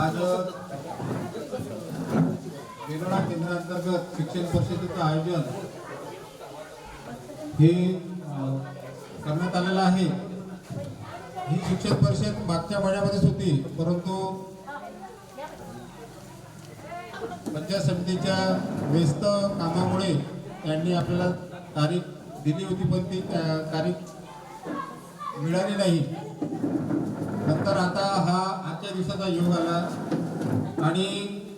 आज वेलोणा केंद्रांतर्गत शिक्षण परिषदेचं आयोजन हे करण्यात आलेलं आहे. ही शिक्षण परिषद मागच्या महिन्यामध्येच होती परंतु पंचायत समितीच्या व्यस्त कामामुळे त्यांनी आपल्याला तारीख दिली होती पण ती तारीख मिळाली नाही. नंतर आता हा आजच्या दिवसाचा योग आला आणि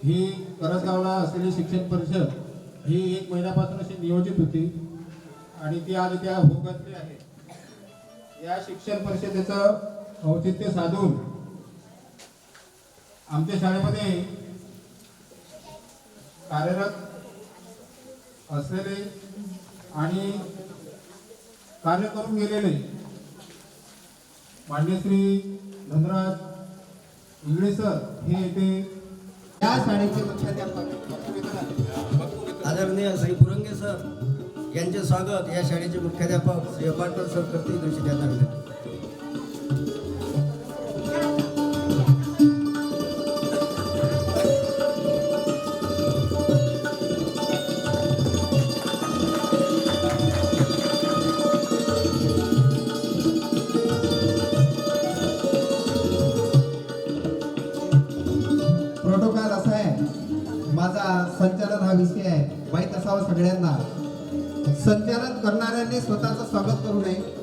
ही करसगावला असलेली शिक्षण परिषद ही एक महिन्यापासून अशी नियोजित होती आणि ती आज त्या भोगतली आहे. या शिक्षण परिषदेचं औचित्य साधून आमच्या शाळेमध्ये कार्यरत असलेले आणि कार्य करून गेलेले मान्य धनराज इंगळे सर हे येथे या शाळेचे मुख्याध्यापक आदरणीय श्री पुरंगे सर यांचे स्वागत या शाळेचे मुख्याध्यापक श्री अपाटकर सर करते दृष्टी त्यांना. प्रोटोकॉल असा आहे. माझा संचालन हा विषय आहे. माहीत असावा सगळ्यांना. संचालन करणाऱ्याने स्वतःचं स्वागत करू नये.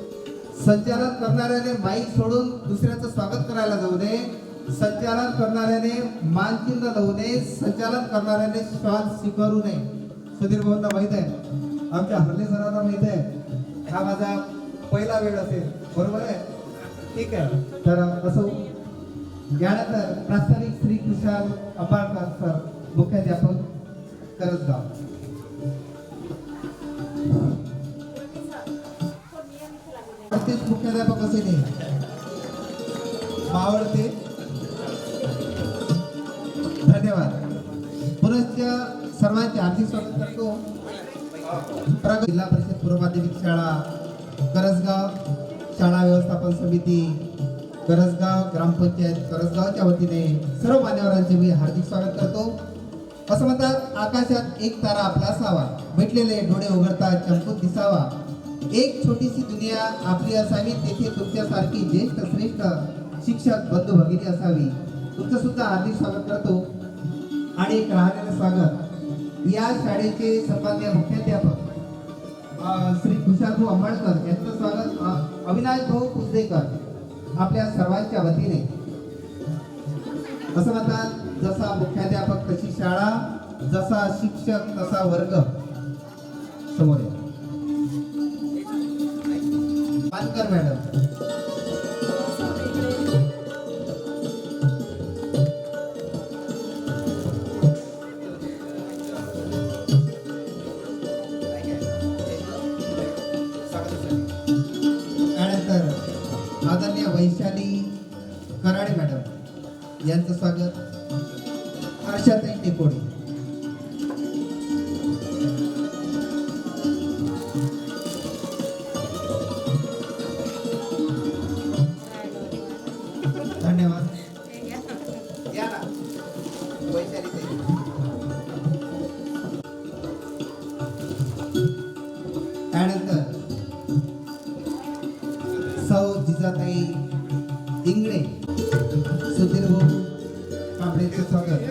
संचालन करणाऱ्याने माईक सोडून दुसऱ्याचं स्वागत करायला जाऊ नये. संचालन करणाऱ्याने मानचिन्ह लावू नये. संचालन करणाऱ्याने श्वास स्वीकारू नये. सुधीर भाऊंना माहीत आहे. आमच्या हरले सरांना माहीत आहे. हा माझा पहिला वेळ असेल. बरोबर आहे? ठीक आहे. तर असं यानंतर प्रास्ताविक श्री कुशाल अपारकर सर मुख्याध्यापक करसगाव तेच मुख्याध्यापक असे नाही. मावळते. धन्यवाद. पुनश्च सर्वांचे हार्दिक स्वागत करतो. जिल्हा परिषद पूर्व माध्यमिक शाळा करसगाव शाळा व्यवस्थापन समिती करजगाव ग्रामपंचायत करजगावच्या वतीने सर्व मान्यवरांचे मी हार्दिक स्वागत करतो. असं म्हणतात आकाशात एक तारा आपला असावा भेटलेले डोळे उघडता चमकून दिसावा. एक छोटीशी दुनिया आपली असावी तेथे तुमच्यासारखी ज्येष्ठ श्रेष्ठ शिक्षक बंधू भगिनी असावी. तुमचं सुद्धा हार्दिक स्वागत करतो. आणि एक राहण्याचं स्वागत. या शाळेचे सन्मान्य मुख्याध्यापक श्री खुशालभाऊ अंबाळकर यांचं स्वागत. अविनाश भाऊ कुसदेकर आपल्या सर्वांच्या वतीने. असं म्हणतात जसा मुख्याध्यापक तशी शाळा जसा शिक्षक तसा वर्ग. समोर पानकर मॅडम. यांचं स्वागत. आशाताई टेकोडे. धन्यवाद. या वैशाली त्यानंतर सौ जिजाताई इंगळे. सुधीर भाऊ कांबळेचे स्वागत